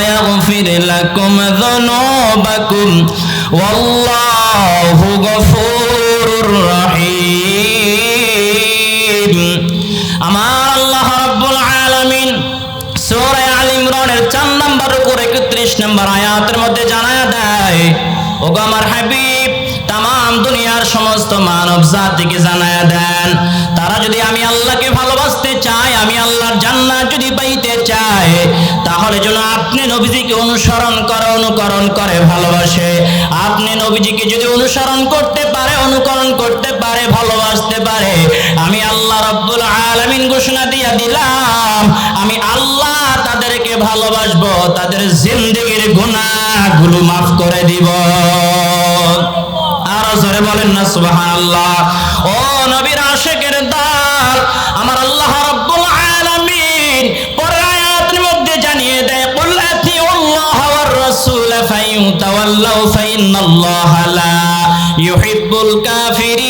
ويغفر لكم ذنوبكم والله غفور رحيم আমার আল্লাহ রাব্বুল আলামিন সূরা আল ইমরানের 4 নম্বর করে 31 নম্বর আয়াতের মধ্যে জানায়া দেয় ওগো আমার হাবিব তাম দুনিয়ার সমস্ত মানব জাতিকে জানায়া দেন তারা যদি আমি আল্লাহকে তাহলে যেন আপনি নবীজিকে অনুসরণ করে, অনুকরণ করে ভালোবাসে। আপনি নবীজিকে যদি অনুসরণ করতে পারে, অনুকরণ করতে পারে, ভালোবাসতে পারে, আমি আল্লাহ রব্বুল আলামিন ঘোষণা দিয়া দিলাম, আমি আল্লাহ তাদেরকে ভালোবাসবো, তাদের জিন্দগির গুনাহগুলো মাফ করে দিব। আরও জোরে বলেন না, সুবহানাল্লাহ। ও নবীর আশিকের দল রাসূল ফাইউতাওয়াল্লাউ ফাইন্নাল্লাহা লা ইউহিব্বুল কাফিরিন।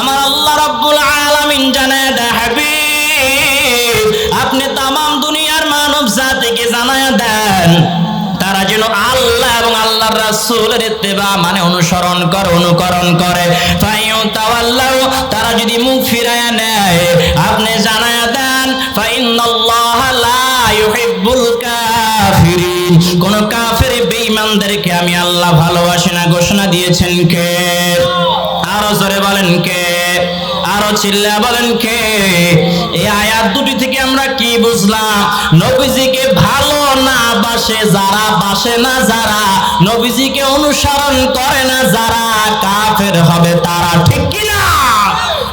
আমার আল্লাহ রাব্বুল আলামিন জানায় হাবিব, আপনি তামাম দুনিয়ার মানব জাতিকে জানায় দেন। তারা যেন আল্লাহ এবং আল্লাহর রাসূলের ইত্তেবা মানে অনুসরণ করে, অনুকরণ করে। ফাইউ তাওয়াল্লাউ তারা যদি মুখ ফিরায়া নেয়, আপনি জানায়া দেন ফাইনাল্লাহ লা ইউহিব্বুল কাফিরিন কোন কাফের বেঈমানদেরকে আমি আল্লাহ ভালোবাসি না, ঘোষণা দিয়েছেন কে? আরও জোরে বলেন কে? আরও চিল্লা বলেন কে? এই আয়াত দুটি থেকে আমরা কি বুঝলাম? নবীজিকে ভালো না বাসে যারা, বাসে না যারা। নবীজিকে অনুসরণ করে না যারা, কাফের হবে তারা, ঠিক কি না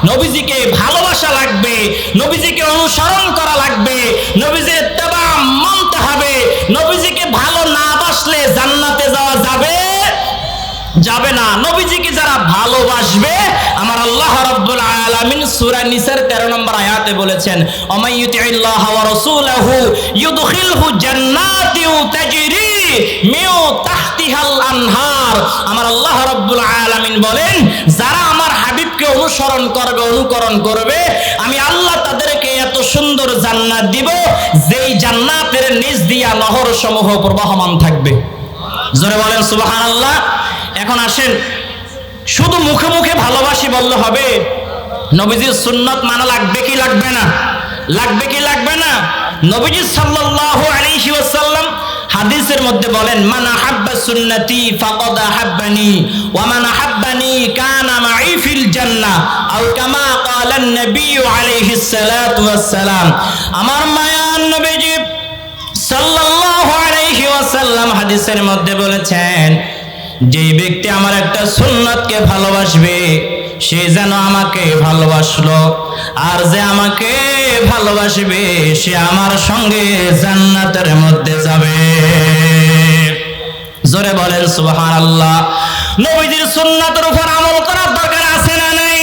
নবীজিকে ভালোবাসা লাগবে, নবীজিকে অনুসরণ করা লাগবে, নবীজির যাবে না। নবীজিকে যারা ভালোবাসবে, আমার আল্লাহ রাব্বুল আলামিন সূরা নিসার 13 নম্বর আয়াতে বলেছেন অমাইয়ুতিল্লাহ ওয়া রাসূলাহু ইউদখিলহু জান্নাতিউ তাজরি মিউ তাহতিহাল আনহার। আমার আল্লাহ রাব্বুল আলামিন বলেন, যারা আমার হাবিবকে অনুসরণ করবে, অনুকরণ করবে, আমি আল্লাহ তাদেরকে এত সুন্দর জান্নাত দিব, যেই জান্নাতের নিচ দিয়া নহর সমূহ প্রবাহমান থাকবে। জোরে বলেন, সুবহানাল্লাহ। এখন আসেন। শুধু মুখে মুখে ভালোবাসি বললে হবে। নবীজির সুন্নত মানা লাগবে কি লাগবে না? লাগবে কি লাগবে না? নবীজি সাল্লাল্লাহু আলাইহি ওয়াসাল্লাম হাদিসের মধ্যে বলেন, মান আহাব্বা সুন্নতি ফাকাদ আহাব্বানি ওয়া মান আহাব্বানি কানা মাই ফিল জান্নাহ আও কামা ক্বালা an-নবী আলাইহিস সালাতু ওয়াস সালাম আমার মায়ার নবীজি সাল্লাল্লাহু আলাইহি ওয়াসাল্লাম হাদিসের মধ্যে বলেছেন যেই ব্যক্তি আমার একটা সুন্নাতকে ভালোবাসবে, সে যেন আমাকে ভালোবাসলো। আর যে আমাকে ভালোবাসবে, সে আমার সঙ্গে জান্নাতের মধ্যে যাবে। জোরে বলেন, সুবহানাল্লাহ। নবীজির সুন্নাতের উপর আমল করার দরকার আছে না নাই?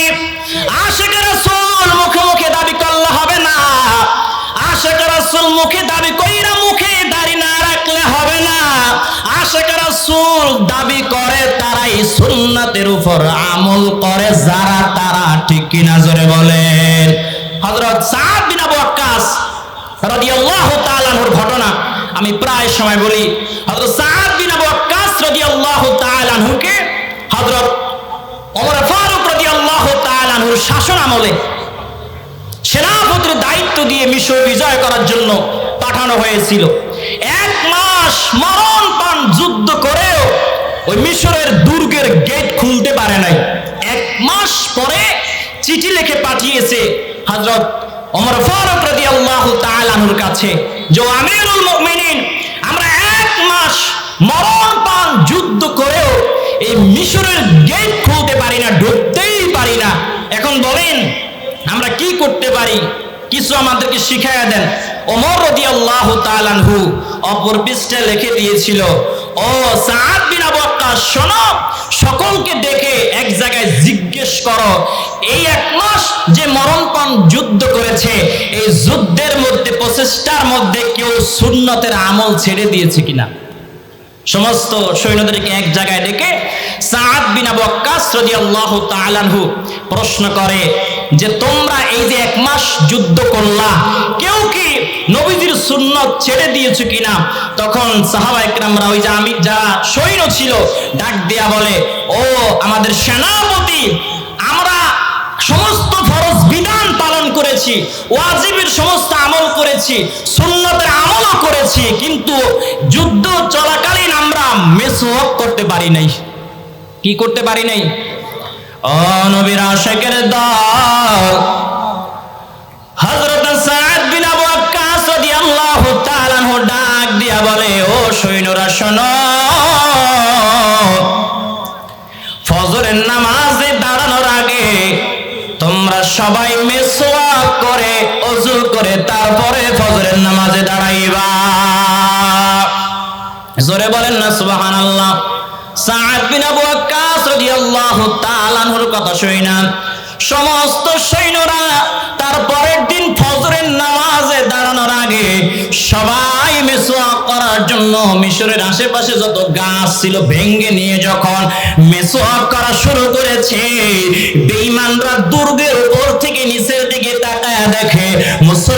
আশিকের রাসূল মুখে মুখে দাবি করলে হবে না। আশিকের রাসূল মুখে দাবি রাসূল দাবি করে, তারাই সুন্নাতের উপর আমল করে, যারা তারা ঠিক কিনা জোরে বলেন। হযরত সাদ বিন আবু ওয়াক্কাস রাদিয়াল্লাহু ঘটনা আমি প্রায় সময় বলি। হযরত সাদ বিন আবু ওয়াক্কাস রাদিয়াল্লাহু হযরত ওমর ফারুক রাদিয়াল্লাহু শাসন আমলে সেনাপতির দায়িত্ব দিয়ে মিশর বিজয় করার জন্য পাঠানো হয়েছিল। এক মরণ পান যুদ্ধ করেও ওই মিশরের দুর্গের গেট খুলতে পারে নাই। এক মাস পরে চিঠি লিখে পাঠিয়েছে হযরত ওমর ফারুক রাদিয়াল্লাহু তাআলা আনহুর কাছে যে আমিরুল মুমিনিন, আমরা এক মাস মরণ পান যুদ্ধ করেও এই মিশরের গেট খুলতে পারি না, ঢুকতেই পারি না। এখন বলেন, আমরা কি করতে পারি? কিছু আমাদেরকে শিখাইয়া দেন। ওমর রদি তাআলা আনহু অপর পৃষ্ঠে লিখে দিয়েছিল, ও সাদ বিন আবু ওয়াক্কাস শোনো, সকলকে ডেকে এক জায়গায় জিজ্ঞেস করো, এই এক মাস যে মরণপণ যুদ্ধ করেছে, এই যুদ্ধের মধ্যে, প্রচেষ্টার মধ্যে কেউ সুন্নতের আমল ছেড়ে দিয়েছে কিনা? সমস্ত সৈন্যদেরকে এক জায়গায় ডেকে সাদ বিন আবু ওয়াক্কাস রাদিয়াল্লাহু তাআলা আনহু প্রশ্ন করে যে, তোমরা এই যে এক মাস যুদ্ধ করলা, কেউ কি নবীজির সুন্নত ছেড়ে দিয়েছ কিনা? তখন সাহাবা একরামরা ওই যে আমি যা সৈন্য ছিল, ডাক দেয়া বলে, ও আমাদের সেনাপতি, আমরা সমস্ত করেছি, ওয়াজিবের সমস্ত আমল করেছি, সুন্নতের আমলও করেছি, কিন্তু যুদ্ধ চলাকালীন আমরা মেসওয়াক করতে পারি নাই। কি করতে পারি নাই? ও নবীর আশেকের দল। হযরত সুবহানাল্লাহ সাআদ বিন আবু ওয়াক্কাস রাদিয়াল্লাহু তাআলা আনহুর কথা শুইনা সমস্ত সৈন্যরা তারপরের দিন ফজরের নামাজে দাঁড়ানোর আগে সবাই মেসোয়াক করার জন্য মিশরের আশেপাশে যত গাছ ছিল ভেঙ্গে নিয়ে যখন মেসোয়াক করা শুরু করেছে, বেঈমানরা দুর্গের উপর থেকে নিচের দিকে তাকায় দেখে মুসলমান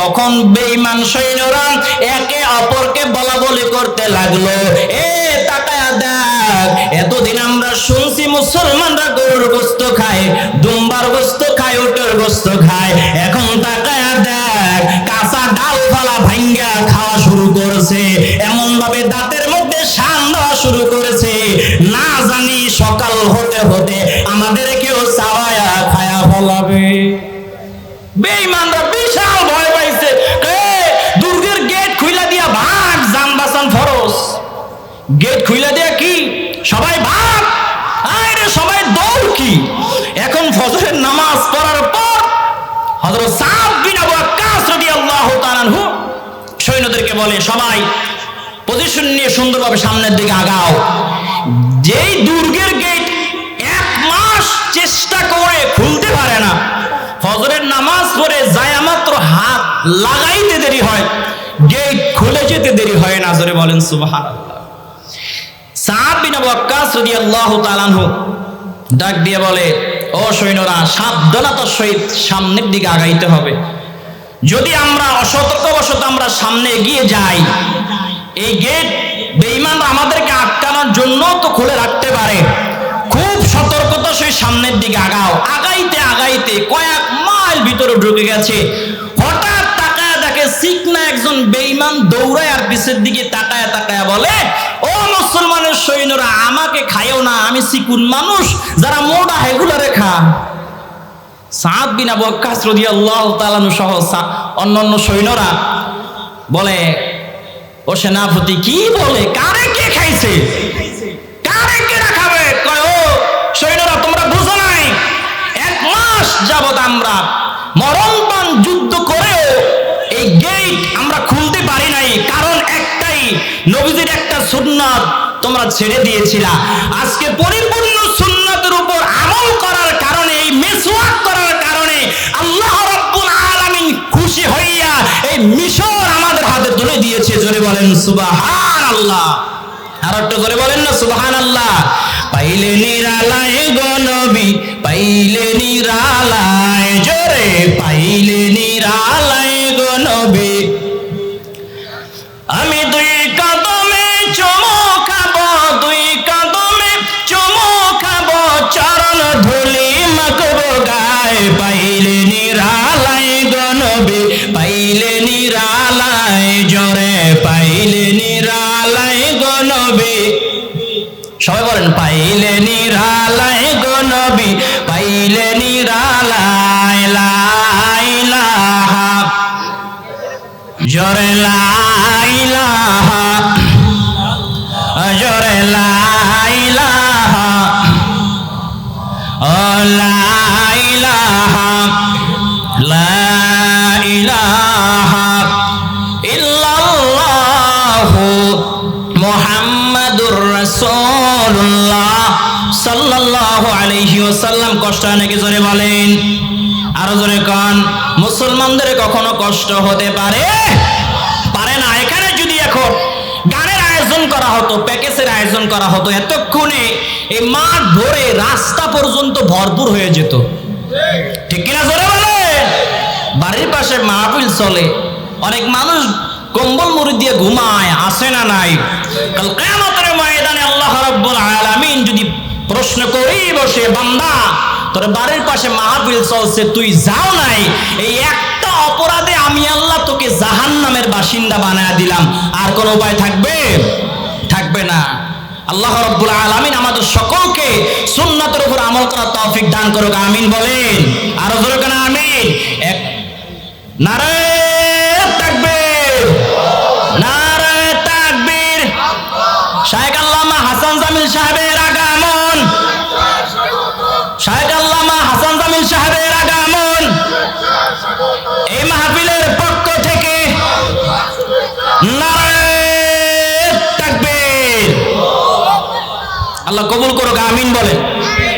তখন বেঈমান সৈন্যরা একে অপরকে বলা বলি করতে লাগল। এ তাকায়া দেখ, এতদিন আমরা শুনছি মুসলমানরা গরুর গোস্ত খায়, দুম্বার গোস্ত খায়, উটের গোস্ত খায়। এখন তাকায়া দেখ, কাঁচা ডাল ফালা ভাঙ্গা খাওয়া শুরু করছে। এমন ভাবে দাঁতের মধ্যে গেট খুইলা দিয়া কি? সবাই ভাগ। আরে সবাই দৌড় কি? এখন ফজরের নামাজ পড়ার পর হযরত সাদ বিন আবু ওয়াক্কাস রাদিয়াল্লাহু তাআলা সৈন্যদেরকে বলে, সবাই পজিশন নিয়ে সুন্দরভাবে সামনের দিকে আগাও। যেই দুর্গের গেট এক মাস চেষ্টা করে খুলতে পারে না, ফজরের নামাজ পড়ে যায় মাত্র হাত লাগাইতে দেরি হয় গেট খুলে যেতে দেরি হয় না, জোরে বলেন সুবহানাল্লাহ। সাদ ডাক দিয়ে বলে, ও সাবধানতার সহিত সামনের দিকে আগাইতে হবে। যদি আমরা অসতর্কবশত আমরা সামনে এগিয়ে যাই, এই গেট বেঈমানরা আমাদেরকে আটকানোর জন্য তো খুলে রাখতে পারে। খুব সতর্কতা সেই সামনের দিকে আগাও। আগাইতে আগাইতে কয়েক মাইল ভিতরে ঢুকে গেছে। হঠাৎ তাকায় দেখে সিকনা একজন বেঈমান দৌড়ায় আর পিছের দিকে তাকায় তাকায় বলে সৈন্যরা আমাকে খায়ও না, আমি সিকুন মানুষ, যারা মোটা হেগুলো রেখা সাদ বিন আবু ওয়াক্কাস রাদিয়াল্লাহু তাআলা সহ অন্যান্য সৈন্যরা বলে, ও সেনাপতি, কি বলে? কারে কে খাইছে? কারে কে রাখাবে কয়, ও সৈন্যরা, তোমরা বুঝো নাই। এক মাস যাবত আমরা মরণবান যুদ্ধ করেও এই গেট আমরা খুলতে পারি নাই। কারণ একটাই, নবীজির একটা সুন্নাত তোমরা ছেড়ে দিয়েছিলা। আজকে পরিপূর্ণ সুন্নাতের উপর আমল করার কারণে, এই মেসওয়াক করার কারণে আল্লাহ রাব্বুল আলামিন খুশি হইয়া এই মিশর আমাদের হাতে তুলে দিয়েছে। জোরে বলেন, সুবহানাল্লাহ। আর একটু জোরে বলেন না, সুবহানাল্লাহ। পাইলে নিরালায় গনবি পাইলে নিরালায়, জোরে, পাইলে নিরালায় গনবি আমি জরে লাইলাহা জরে লাইলাহা ও লাইলাহা লাইলাহা ইল্লাল্লাহু মুহাম্মাদুর রাসূলুল্লাহ সাল্লাল্লাহু আলাইহি কষ্ট নাকি জোরে বলেন? আরও জোরে কন। মুসলমানদের কখনো কষ্ট হতে পারে? আয়োজন করা হতো, প্যাকেজের আয়োজন করা হতো। এতক্ষণে এই মাঠ ভরে রাস্তা পর্যন্ত ভরপুর হয়ে যেত। ঠিক কিনা জোরে বলে বাড়ির পাশে মাহফিল চলে। অনেক মানুষ কম্বল মুড়ি দিয়ে ঘুমায় আসে না নাই? কাল কিয়ামতের ময়দানে আল্লাহ রাব্বুল আলামিন যদি প্রশ্ন করেই বসে, বান্দা, তোর বাড়ির পাশে মাহফিল চলছে, তুই যাও নাই? এই একটা বাসিন্দা বানায় দিলাম। আর কোনো উপায় থাকবে? থাকবে না। আল্লাহ রব্বুল আলামিন আমাদের সকলকে সুন্নাতের উপর আমল করার তৌফিক দান করুক। আমিন বলেন। আরও জোরে কেন আমিন? এক নারায় তাকবীর। নারায় তাকবীর। শাহেখ কবুল করুক আমিন বলেন